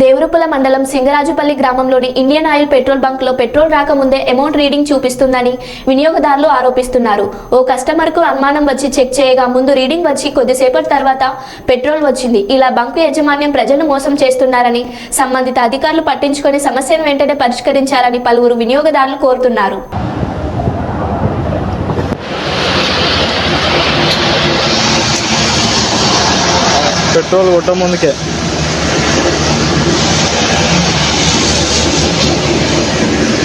దేవరుపుల మండలం సింగరాజుపల్లి గ్రామంలోని Indian oil petrol బంక్లో పెట్రోల్ రాకముందే అమౌంట్ రీడింగ్ చూపిస్తుందని వినియోగదారులు ఆరోపిస్తున్నారు. ఓ కస్టమర్కు అనుమానం వచ్చి చెక్ చేయగా ముందు రీడింగ్ వచ్చి కొద్దిసేపటి తర్వాత పెట్రోల్ వచ్చింది. ఇలా బంకు యాజమాన్యం ప్రజలను మోసం చేస్తున్నారని సంబంధిత అధికారులు పట్టించుకొని సమస్యను వెంటనే పరిష్కరించాలని పలువురు వినియోగదారులు కోరుతున్నారు. పెట్రోల్ కొట్ట ముందుకే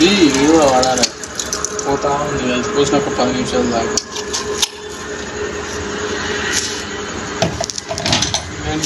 ఈ ఇది కూడా వాడాలి పోతా ఉంది పోసిన ఒక పది నిమిషాలు దాకా. నేను